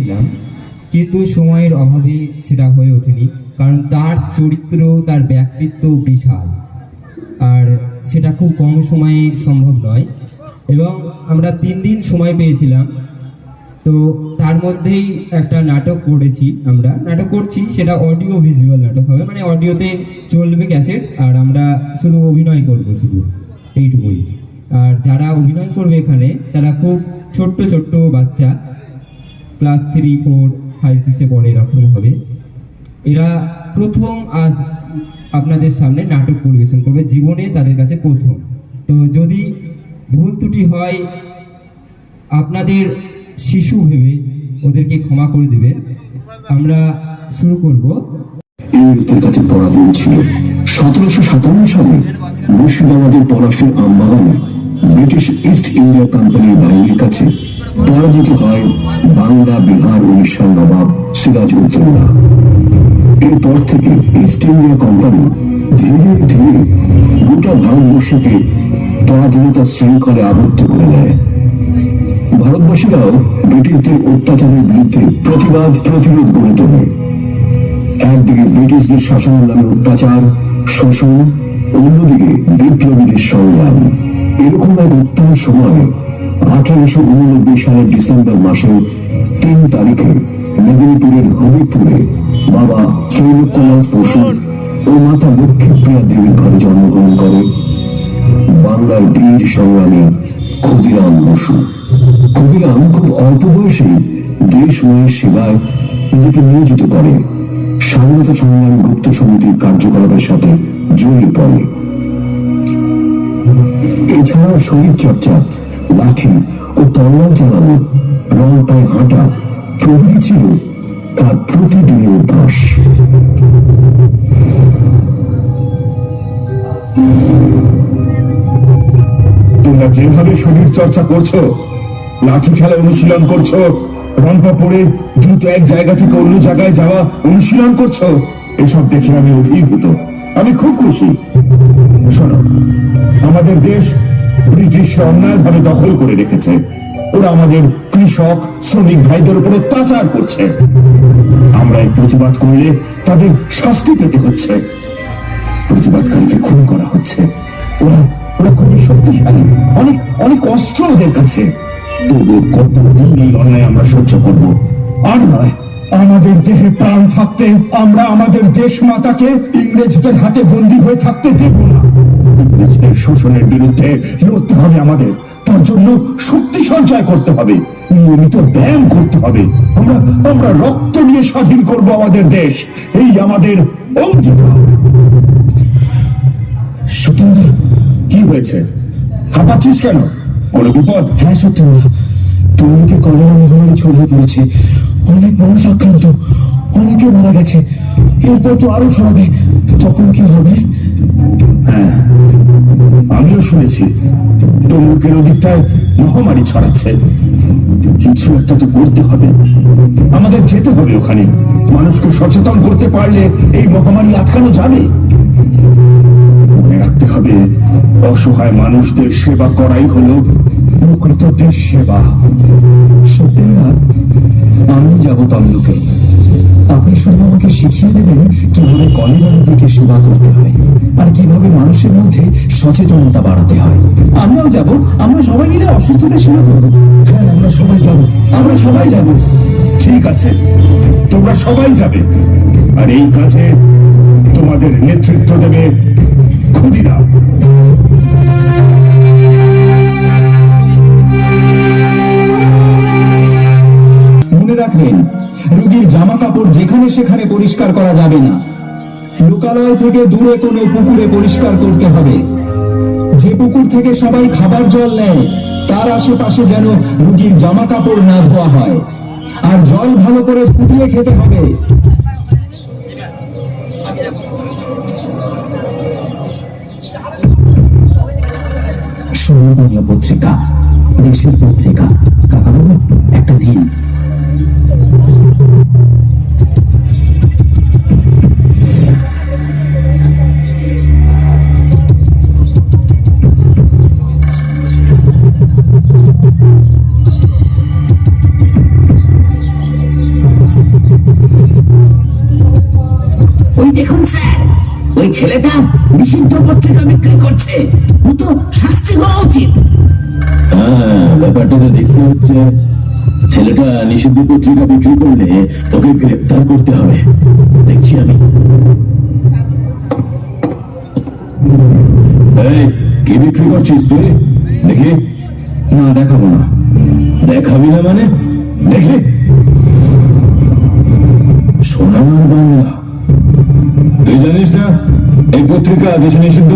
ছিলাম কিন্তু সময়ের অভাবে সেটা হয়ে ওঠেনি, কারণ তার চরিত্র, তার ব্যক্তিত্ব বিশাল। আর সেটা খুব কম সময়ে সম্ভব নয়। এবং আমরা তিন দিন সময় পেয়েছিলাম। তো তার মধ্যেই একটা নাটক করেছি আমরা। নাটক করছি, সেটা অডিও ভিজুয়াল নাটক হবে মানে অডিওতে চলবে ক্যাসেট, আর আমরা শুধু অভিনয় করব শুধু, এইটুকুই। আর যারা অভিনয় করবে এখানে, তারা খুব ছোট্ট ছোট্ট বাচ্চা ক্লাস থ্রি ফোর ফাইভ সিক্সে পড়ে এরকম হবে। এরা প্রথম আজ আপনাদের সামনে নাটক পরিবেশন করবে, জীবনে তাদের কাছে প্রথম। তো যদি ভুল ত্রুটি হয়, আপনাদের শিশু ভেবে ওদেরকে ক্ষমা করে দেবেন। আমরা শুরু করব। ইংরেজদের কাছে পরাধীন ছিল। সতেরোশো সাতান্ন সালে মুর্শিদাবাদের পলাশের আমবাগানে ব্রিটিশ ইস্ট ইন্ডিয়া কোম্পানির বাহিনীর কাছে পরাজিত হয় বাংলা, বিহার উড়িষ্যার নবাব, সিরাজ উদ্দৌলা। এরপর থেকে ইস্ট ইন্ডিয়া কোম্পানি ধীরে ধীরে গোটা ভারতবর্ষকে পরাধীনতার শৃঙ্খলে আবদ্ধ করে নেয়। ভারতবাসীরাও ব্রিটিশদের অত্যাচারের বিরুদ্ধে প্রতিবাদ, প্রতিরোধ গড়ে তোলে। একদিকে ব্রিটিশদের শাসনের নামে অত্যাচার, শোষণ, অন্যদিকে বিপ্লবীদের সংগ্রাম। এরকম এক উত্তাল সময়ে আঠারোশো উননব্বই সালের ডিসেম্বর মাসের তিন তারিখে মেদিনীপুরের হবিপুরে বাবা ত্রৈলোক্যনাথ বসু ও মাতা লক্ষ্মীপ্রিয়া দেবীর ঘরে জন্মগ্রহণ করে। বাংলার বীর সংগ্রামী ক্ষুদিরাম বসু। ক্ষুদিরাম খুব অল্প বয়সে দেশ মায়ের সেবায় নিজেকে নিয়োজিত করে। স্বাধীনতা সংগ্রামী গুপ্ত সমিতির কার্যকলাপের সাথে জড়িয়ে পড়ে। এছাড়া শরীর চর্চা লাঠি ও তরোয়াল চালানো রং পায়ে হাঁটা প্রভৃতি ছিল তার প্রতিদিনের অভ্যাস। তোমরা যেভাবে শরীর চর্চা করছ, লাঠি খেলা অনুশীলন করছ রম্পা পড়ে দ্রুত এক জায়গা থেকে অন্য জায়গায় যাওয়া অনুশীলন করছ, এসব দেখে আমি অভিভূত। আমি খুব খুশি। শোনো, আমাদের দেশ ব্রিটিশরা অন্যায়ভাবে দখল করে রেখেছে। ওরা আমাদের কৃষক, শ্রমিক ভাইদের উপর অত্যাচার করছে। আমরা এই প্রতিবাদ করলে তাদের শাস্তি পেতে হচ্ছে। প্রতিবাদকারীকে খুন করা হচ্ছে। ওরা ওরা খুবই শক্তিশালী। অনেক অনেক অস্ত্র ওদের কাছে। তবু কতদিন এই অন্যায় আমরা সহ্য করব? আর নয়, আমাদের দেহে প্রাণ থাকতে আমরা আমাদের দেশ মাতাকে ইংরেজদের হাতে বন্দী হয়ে থাকতে দেব না। ইংরেজদের শোষণের বিরুদ্ধে লড়তে হবে আমাদের। তার জন্য শক্তি সঞ্চয় করতে হবে, নিয়মিত ব্যায়াম করতে হবে। আমরা আমরা রক্ত দিয়ে স্বাধীন করব আমাদের দেশ। এই আমাদের অঙ্গীকার। সত্যেন্দ্র, কি হয়েছে? হাঁপাচ্ছিস কেন? কোনো বিপদ? হ্যাঁ সত্যেন্দ্র। তমলুকে কলেরা মহামারী ছড়িয়ে পড়েছে। অনেক মানুষ আক্রান্ত। অনেকে মারা গেছে। এরপর তো আরও ছড়াবে। তখন কি হবে? আমিও শুনেছি, তমলুকের ওদিকটায় মহামারী ছড়াচ্ছে। কিছু একটা তো করতে হবে। আমাদের যেতে হবে ওখানে। মানুষকে সচেতন করতে পারলে এই মহামারী আটকানো যাবে। মনে রাখতে হবে, অসহায় মানুষদের সেবা করাই হলো প্রকৃত দেশ সেবা। সত্যেন্দ্র আমি যাব তমলুকে। আপনি শুধু আমাকে শিখিয়ে দেবেন কীভাবে কলেরা রোগীকে সেবা করতে হয় আর কীভাবে মানুষের মধ্যে সচেতনতা বাড়াতে হয়। আমরাও যাব, আমরা সবাই মিলে অসুস্থতার সেবা করব। হ্যাঁ আমরা সবাই যাব। আমরা সবাই যাব। ঠিক আছে, তোমরা সবাই যাবে। আর এই কাজে তোমাদের নেতৃত্ব দেবে ক্ষুদিরাম। মনে রাখবেন জামা কাপড় যেখানে সেখানে পরিষ্কার করা যাবে না। লোকালয় থেকে দূরে কোনো পুকুরে পরিষ্কার করতে হবে। যে পুকুর থেকে সবাই খাবার জল নেয়, তার আশেপাশে যেন রোগীর জামা কাপড় না ধোয়া হয়। আর জল ভালো করে ফুটিয়ে খেতে হবে। পত্রিকা, দেশের পত্রিকা। কাকাবাবু, একটা দিন। ছেলেটা নিষিদ্ধ পত্রিকা বিক্রি করছে। ও তো শাস্তি হওয়া উচিত। হ্যাঁ ব্যাপারটা তো দেখতে হচ্ছে। ছেলেটা নিষিদ্ধ পত্রিকা বিক্রি করলে ওকে গ্রেপ্তার করতে হবে। দেখছি আমি। কি বিক্রি করছিস তুই? দেখি। না দেখাবো না। দেখাবি না মানে? দেখি। সোনার বাংলা। তুই জানিস না? এই পত্রিকা দেশে নিষিদ্ধ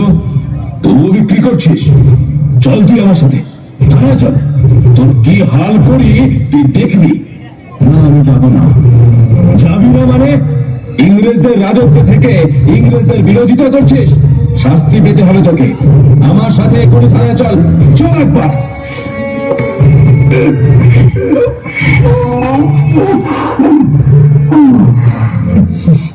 তবুও বিক্রি করছিস? চল তুই আমার সাথে। থানায় চল। তোর কি হাল করি, তুই দেখবি। না, আমি যাব না। যাবি না মানে? ইংরেজদের রাজত্ব থেকে ইংরেজদের বিরোধিতা করছিস? শাস্তি পেতে হবে তোকে। আমার সাথে এখনই থানায় চল। চল একবার। পুলিশের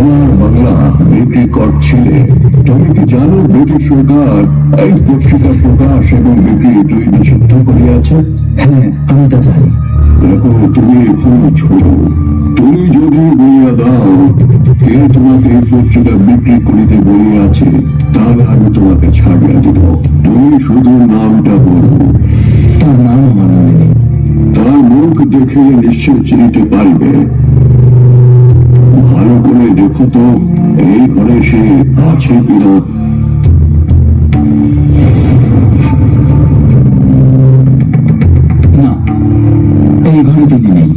সোনার বাংলা বিক্রি করছিলে। তুমি কি জানো ব্রিটিশ সরকার এই পত্রিকা প্রকাশ এবং বিক্রি দুই নিষিদ্ধ করিয়াছে? হ্যাঁ আমি তা জানি। দেখো তুমি এখন ছোট। তুমি যদি বলিয়া দাও কে তোমাকে এই পত্রিকা বিক্রি করিতে বলিয়াছে তাহলে আমি তোমাকে ছাড়িয়া দিব। তুমি শুধু নামটা বলো। তার নাম আমার মনে নেই। তার মুখ দেখে নিশ্চয় চিনিতে পারিবে। করে এই ঘরে সে আছে কিনা? না এই ঘরে তিনি নেই।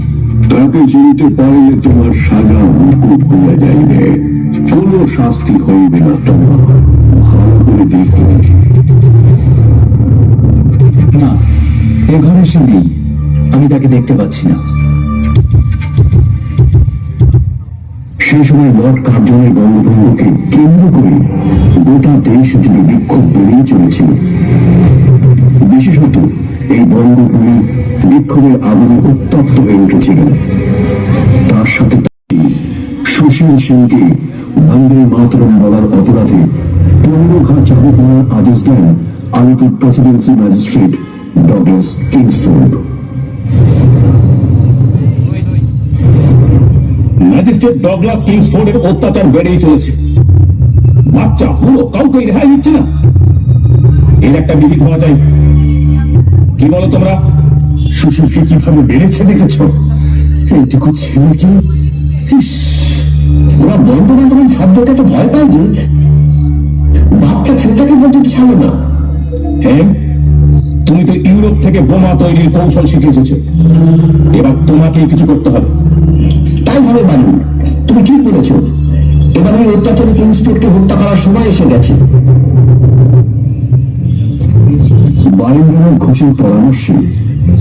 তাকে চিনিতে পারলে তোমার সাজা মুকুব হইয়া যাইবে। কোনো শাস্তি হইবে না তোমার। ভালো করে দেখো। না এ ঘরে সে নেই। আমি তাকে দেখতে পাচ্ছি না। সেই সময় লর্ড কার্জনের বঙ্গভঙ্গকে কেন্দ্র করে গোটা দেশ জুড়ে বিক্ষোভ বেড়েই চলেছিল। বিশেষত এই বঙ্গভূমি বিক্ষোভের আগুনে উত্তপ্ত হয়ে উঠেছিল। তার সাথে সুশীল সেনকে বন্দে মাতরম বলার অপরাধে পনেরো ঘা চাবি করার আদেশ দেন Alipore presidency magistrate Douglas Kingsford. Magistrate Douglas কিংসফোর্ডের অত্যাচার বেড়েই চলেছে। বাচ্চা বুড়ো কাউকে রেহাই দিচ্ছে না। এর একটা বিহিত হওয়া চাই কি বলো তোমরা? সুশীলকে কীভাবে বেড়েছে দেখেছ? এইটুকু ছেলেকে ইস, ওরা বন্ধু বান্ধব শব্দটা তো ভয় পায় যে বাচ্চা ছেলেটাকে বলতে ছাড়ো না। হ্যাঁ তুমি তো ইউরোপ থেকে বোমা তৈরির কৌশল শিখে এসেছ। এবার তোমাকেই কিছু করতে হবে। তাই হবে বানু তুমি ঠিক বলেছ। এবার এই অত্যাচারী কিংসফোর্ডকে হত্যা করার সময় এসে গেছে। বারেন্দ্রনাথ ঘোষের পরামর্শে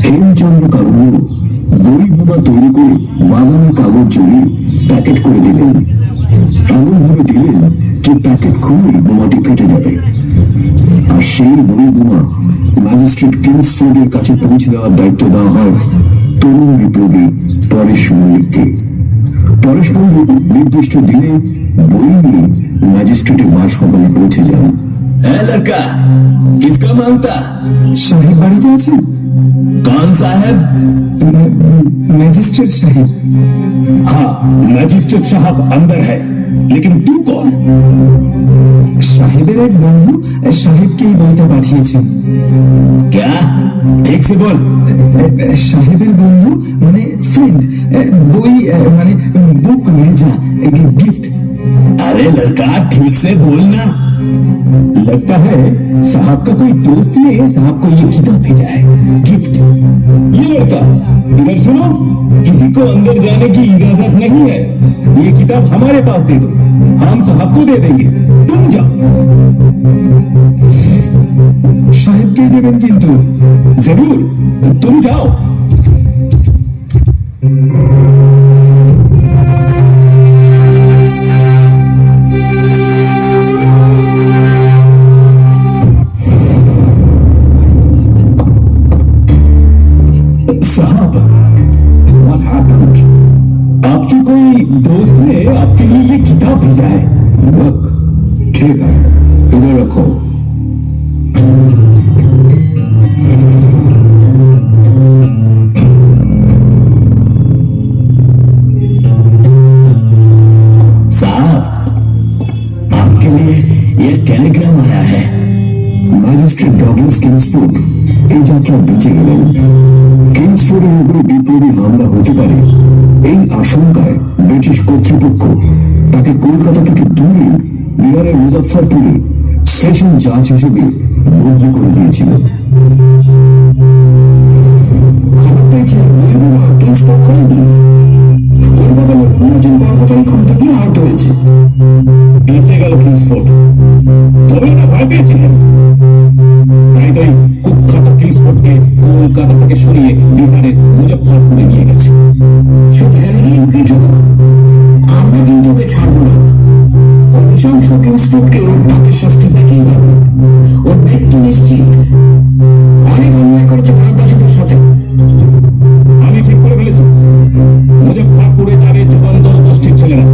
হেমচন্দ্র বই বোমা তৈরি করে বাগানে কাগজ প্যাকেট করে দিলেন। এমন ভাবে দিলেন যে প্যাকেট খুলেই বোমাটি ফেটে যাবে। আর সেই বই বোমা ম্যাজিস্ট্রেট কিংসফোর্ডের কাছে পৌঁছে দেওয়ার দায়িত্ব দেওয়া হয় তরুণ বিপ্লবী পরেশ মল্লিককে। পরেশ মল্লিক নির্দিষ্ট দিনে বই নিয়ে ম্যাজিস্ট্রেটের বাসভবনে পৌঁছে যান হ্যাঁ লড়কা কিসকা মাংতা সাহেব বাড়িতে আছেন कौन साहब ম্যাজিস্ট্রেট সাহেব हाँ मैजिस्ट्रेट साहब अंदर है লেকিন তু কর। সাহেবের এক বন্ধু সাহেবকে এই বইটা পাঠিয়েছেন। ক্যা ঠিক সে বল। সাহেবের বন্ধু মানে ফ্রেন্ড বই মানে বুক ভেজা গিফট अरे लड़का ठीक से बोलना लगता है साहब का कोई दोस्त ने साहब को ये किताब भेजा है गिफ्ट। ये लड़का इधर सुनो किसी को अंदर जाने की इजाज़त नहीं है। ये किताब हमारे पास दे दो हम साहब को दे देंगे। तुम जाओ। साहब कह देवन किंतु ज़रूर तुम जाओ। ঠিক আছে তুমি রাখো টেলিগ্রাম আয়া হ্যাঁ এই যাত্রা বেঁচে গেলেন কিংসফোর্ডের উপরে বিপ্লবী হতে পারে এই আশঙ্কায় ব্রিটিশ কর্তৃপক্ষ তাকে কলকাতা থেকে দূরে বিহারের মুজফ্ফরপুরে সেশন জাজ হিসেবে বদলি করে দিয়েছিল। কলকাতা থেকে সরিয়ে বিহারের মুজফ্ফরপুরে নিয়ে গেছে। কিংসপোর্টকে ওর পাপের শাস্তি পেতেই হবে। ওর নিশ্চিত। অনেক অন্যায় করেছে ভারতবাসীদের সাথে। আমি ঠিক করে ফেলেছি। মুজফ্ফরপুরে যাবে যুগান্তর গোষ্ঠীর ছেলেরা।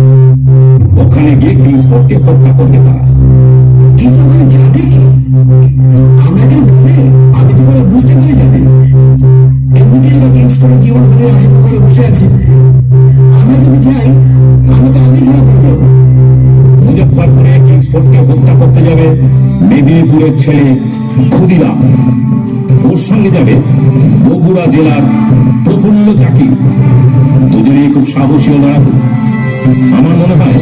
ওখানে গিয়ে কিংসফোর্ডকে হত্যা করবে তারা। মেদিনীপুরের ছেলে ক্ষুদিরাম। ওর সঙ্গে যাবে বগুড়া জেলার প্রফুল্ল চাকি দুজনেই খুব সাহসী ও লড়াকু। আমার মনে হয়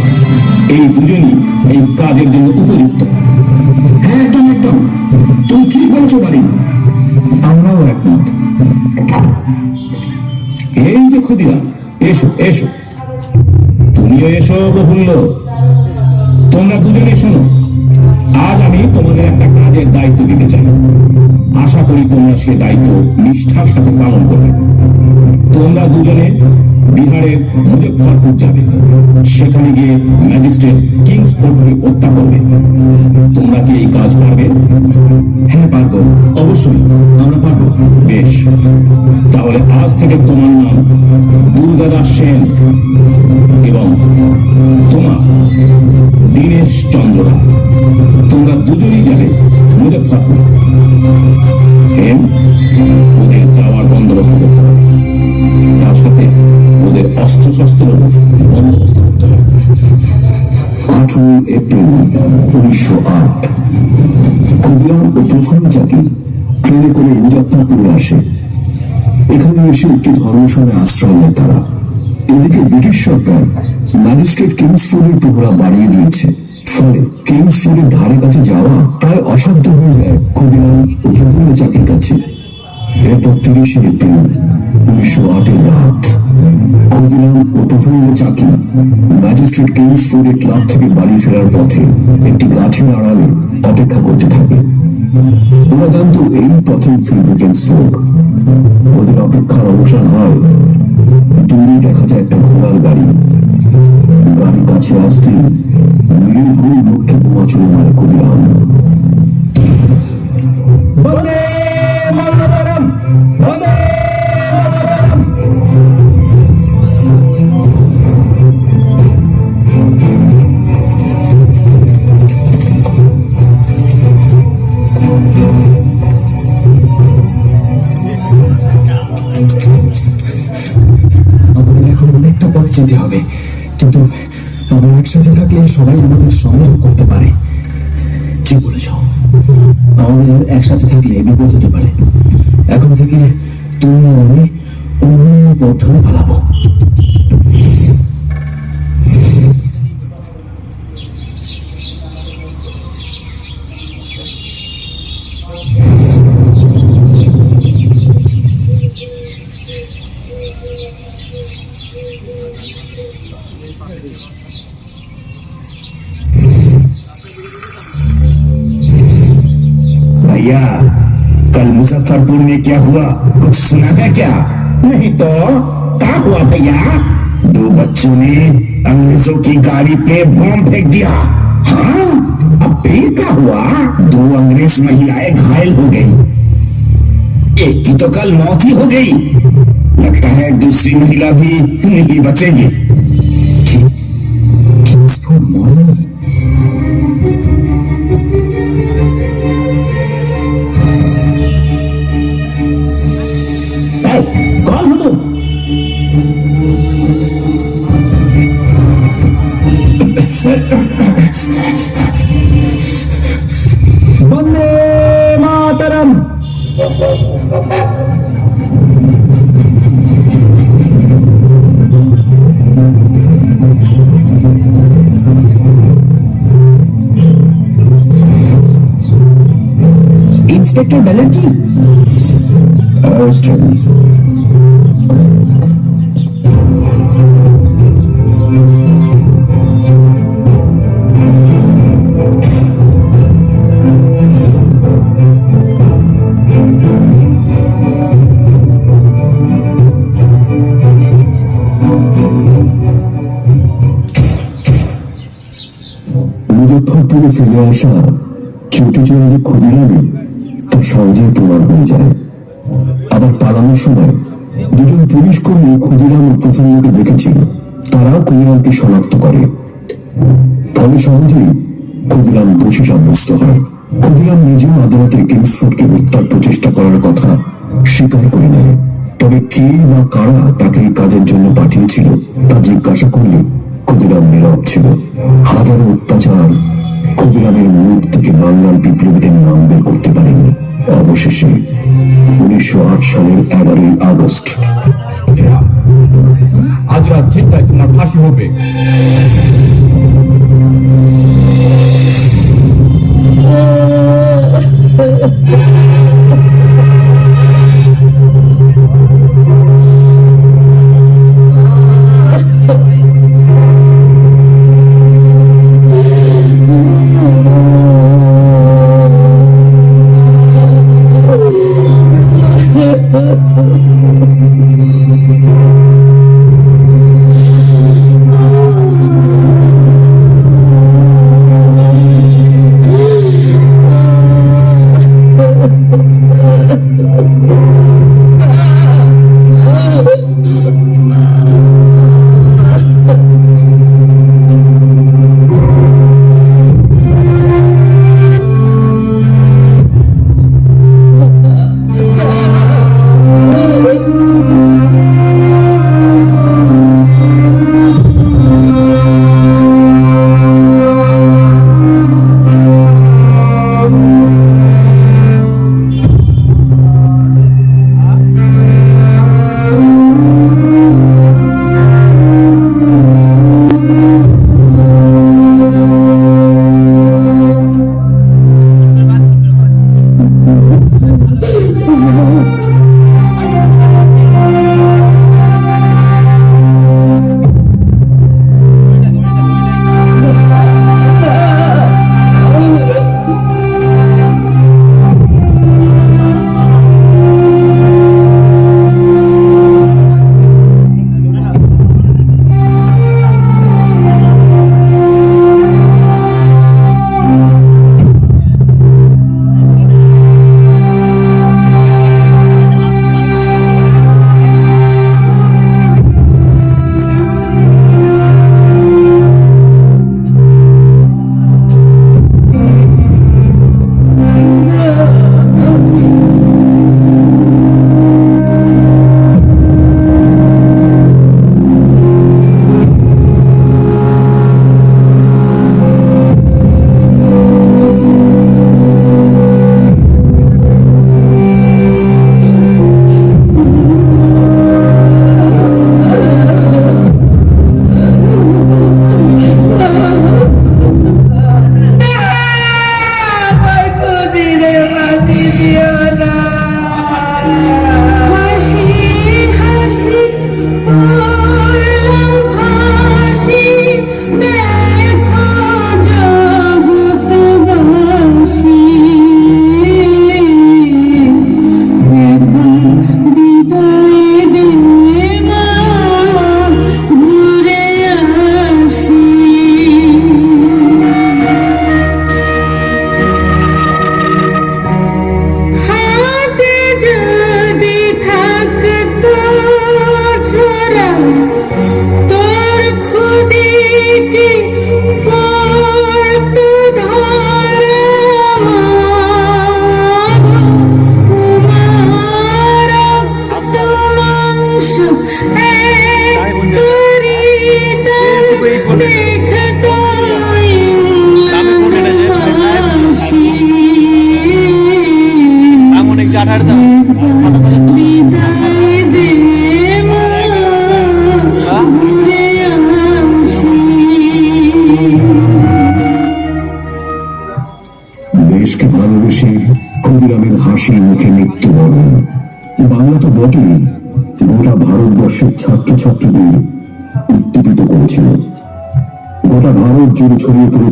এই দুজনই এই কাজের জন্য উপযুক্ত। হ্যাঁ একদম একদম। তুমি ঠিক বলেছ, বাড়ি। আমরাও একমত। এই যে ক্ষুদিরাম, এসো এসো। তুমিও এসো প্রফুল্ল। তোমরা দুজনে শোনো। আজ আমি তোমাদের একটা কাজের দায়িত্ব দিতে চাই। আশা করি তোমরা সে দায়িত্ব নিষ্ঠার সাথে পালন করবে। তোমরা দুজনে বিহারের মুজফ্ফরপুর যাবে। সেখানে গিয়ে ম্যাজিস্ট্রেট কিংস ফোর্টকে হত্যা করবে। তোমরা কি এই কাজ পারবে? হ্যাঁ পারব। অবশ্যই, আমরা পারব। বেশ। তাহলে আজ থেকে তোমার নাম দুর্গাদাস সেন এবং তোমার দীনেশ চন্দ্র তোমরা দুজনেই যাবে মুজফ্ফরপুর। হেম, ওদের যাওয়ার বন্দোবস্ত করতে হবে। তার সাথে ওদের অস্ত্র শস্ত্র বন্দোবস্ত করতে হবে। আঠারোই এপ্রিল উনিশশো আট। ক্ষুদিরাম ও প্রফুল্ল জাতি ট্রেনে করে মুজফ্ফরপুরে আসে। এখানে এসে একটি ধর্মশালায় আশ্রয় নেয় তারা। এদিকে ব্রিটিশ সরকার ম্যাজিস্ট্রেট কিংসফোর্ডের প্রহরা বাড়িয়ে দিয়েছে। ফলে কিংসফোর্ডের ধারে কাছে যাওয়া প্রায় অসাধ্য হয়ে যায় ক্ষুদিরাম ও প্রফুল্ল চাকির কাছে। এরপর তিরিশে এপ্রিল উনিশশো আটের রাত। ক্ষুদিরাম ও প্রফুল্ল চাকি। ম্যাজিস্ট্রেট কিংসফোর্ডের ক্লাব থেকে বাড়ি ফেরার পথে একটি গাছের আড়ালে অপেক্ষা করতে থাকে। ওরা জানতো এই প্রথম ফিরবে কিংসফোর্ড ওদের অপেক্ষার অবসান হয় বিপদ হতে পারে। এখন থেকে তুমি আর আমি অন্যান্য পথ ধরে পালাবো। मुजफ्फरपुर में क्या हुआ? कुछ सुना था क्या? नहीं तो क्या हुआ भैया? दो बच्चों ने अंग्रेज़ों की गाड़ी पे बम फेंक दिया। हाँ? अब फिर क्या हुआ? दो अंग्रेज़ महिलाएँ घायल हो गई। एक की तो कल मौत ही हो गई। लगता है दूसरी महिला भी नहीं बचेगी। ইন্সপেক্টর ব্যানার্জি. মুজফ্ফরপুরে ফিরে আসা যে ক্ষুদিরামে তা সহজেই প্রমাণ হয়ে যায়। আবার পালানোর সময় দুজন পুলিশ কর্মী ক্ষুদিরাম ও প্রফুল্লকে দেখেছিল। তারাও ক্ষুদিরামকে শনাক্ত করে। ফলে সহজেই ক্ষুদিরাম দোষী সাব্যস্ত হয়। ক্ষুদিরাম নিজেও আদালতে কিংসফোর্ডকে হত্যার প্রচেষ্টা করার কথা স্বীকার করে নেয়। তবে কে বা কারা তাকে এই কাজের জন্য পাঠিয়েছিল তা জিজ্ঞাসা করলে ক্ষুদিরাম নীরব ছিল। হাজারো অত্যাচার ক্ষুদিরামের মুখ থেকে বাংলার বিপ্লবীদের নাম বের করতে পারেনি। অবশেষে উনিশশো আট সালের এগারোই আগস্ট। আজ রাত চিন্তায় তোমার ফাঁসি হবে।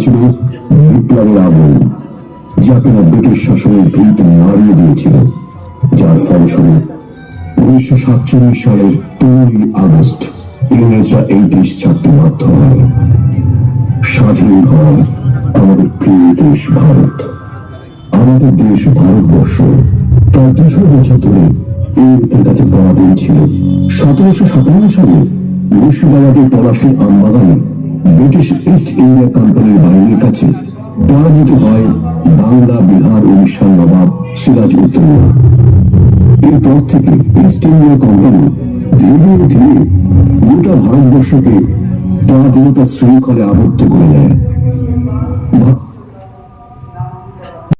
পড়েছিল বিপ্লবের আগুন যা কিনা ব্রিটিশ শাসনের ভিত নাড়িয়ে দিয়েছিল, যার ফলস্বরূপ উনিশশো সাতচল্লিশ সালের পনেরোই আগস্ট ইংরেজরা এই দেশ ছাড়তে বাধ্য হয়। স্বাধীন হয় আমাদের প্রিয় দেশ ভারত। আমাদের দেশ ভারতবর্ষ। প্রায় দুশো বছর ধরে ইংরেজদের কাছে পরাধীন ছিল। সতেরোশো সাতান্ন সালে মুর্শিদাবাদের পলাশীর আমবাগানে ব্রিটিশ ইস্ট ইন্ডিয়া কোম্পানির বাহিনীর কাছে পরাজিত হয় বাংলা বিহার উড়িষ্যার নবাব সিরাজ উদ্দৌলা। এরপর থেকে ইস্ট ইন্ডিয়া কোম্পানি ধীরে ধীরে গোটা ভারতবর্ষকে পরাধীনতার শৃঙ্খলে আবদ্ধ করে নেয়।